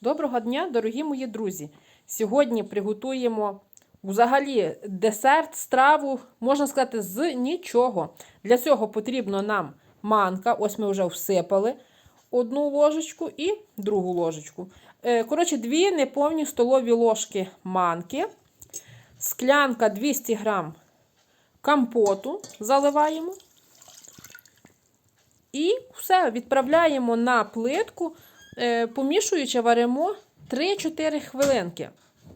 Доброго дня, дорогі мої друзі! Сьогодні приготуємо взагалі десерт, страву, можна сказати, з нічого. Для цього потрібно нам манка. Ось ми вже всипали одну ложечку і другу ложечку. Е, Коротше, дві неповні столові ложки манки, склянка 200 грам компоту заливаємо. І все, відправляємо на плитку, помішуючи, варимо 3-4 хвилинки.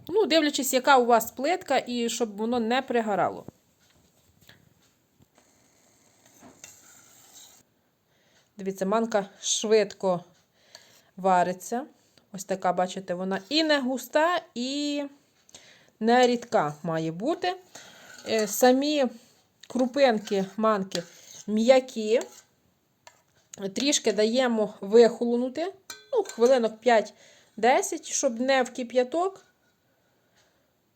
Ну, дивлячись, яка у вас плитка, і щоб воно не пригорало. Дивіться, манка швидко вариться. Ось така, бачите, вона і не густа, і не рідка має бути. Е, Самі крупинки манки м'які. Трішки даємо вихолонути, хвилинок 5-10, щоб не в кип'яток,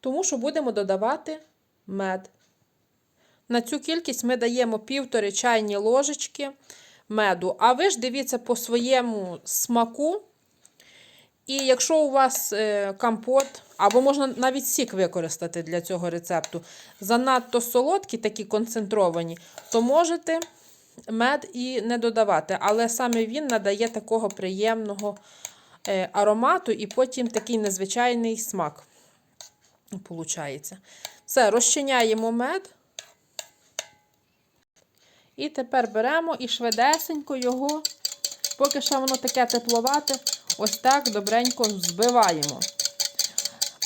тому що будемо додавати мед. На цю кількість ми даємо півтори чайні ложечки меду. А ви ж дивіться по своєму смаку. І якщо у вас е, компот, або можна навіть сік використати для цього рецепту, занадто солодкі, такі концентровані, то можете мед і не додавати. Але саме він надає такого приємного е, аромату і потім такий незвичайний смак. Получається. Все, розчиняємо мед. І тепер беремо і швидесенько його, поки ще воно таке тепловате, ось так добренько взбиваємо.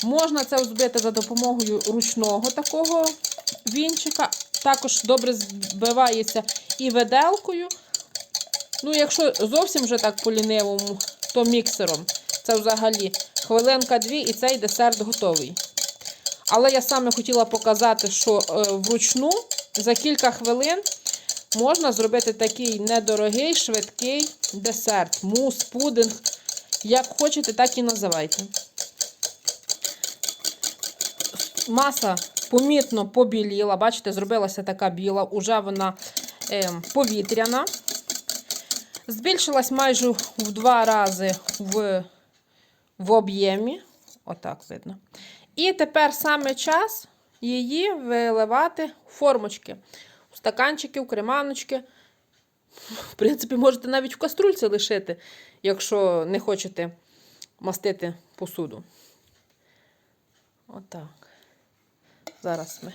Можна це взбити за допомогою ручного такого вінчика. Також добре збивається і виделкою. Ну, якщо зовсім вже так по-лінивому, то міксером. Це взагалі хвилинка-дві і цей десерт готовий. Але я саме хотіла показати, що е, вручну за кілька хвилин можна зробити такий недорогий, швидкий десерт. Мус, пудинг. Як хочете, так і називайте. Маса помітно побіліла. Бачите, зробилася така біла, уже вона е, повітряна. Збільшилась майже в два рази в, в об'ємі. Отак видно. І тепер саме час її виливати в формочки, в стаканчики, в креманочки. В принципі, можете навіть в каструльці лишити, якщо не хочете мастити посуду. Отак. Зараз ми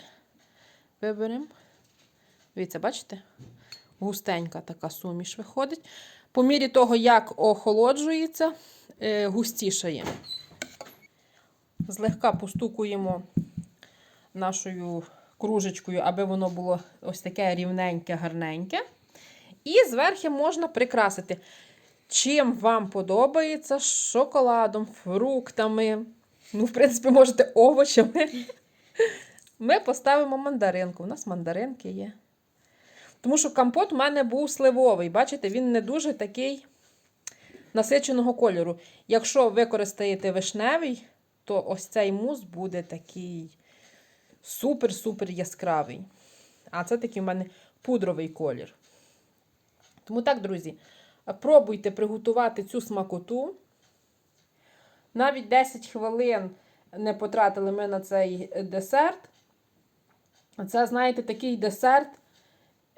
виберемо. Дивіться, бачите? Густенька така суміш виходить. По мірі того, як охолоджується, е, густішає. Злегка постукуємо нашою кружечкою, аби воно було ось таке рівненьке, гарненьке. І зверху можна прикрасити. Чим вам подобається, шоколадом, фруктами. Ну, в принципі, можете овочами. Ми поставимо мандаринку. У нас мандаринки є. Тому що компот у мене був сливовий. Бачите, він не дуже такий насиченого кольору. Якщо використаєте вишневий, то ось цей мус буде такий супер-супер яскравий. А це такий в мене пудровий колір. Тому так, друзі, пробуйте приготувати цю смакоту. Навіть 10 хвилин не потратили ми на цей десерт. Це, знаєте, такий десерт.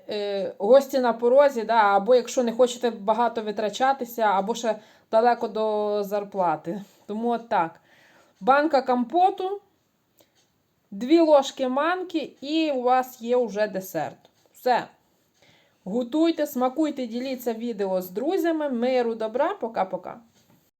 е, Гості на порозі, да, або якщо не хочете багато витрачатися, або ще далеко до зарплати. Тому от так. Банка компоту, дві ложки манки, і у вас є вже десерт. Все. Готуйте, смакуйте, діліться відео з друзями. Миру, добра, пока-пока.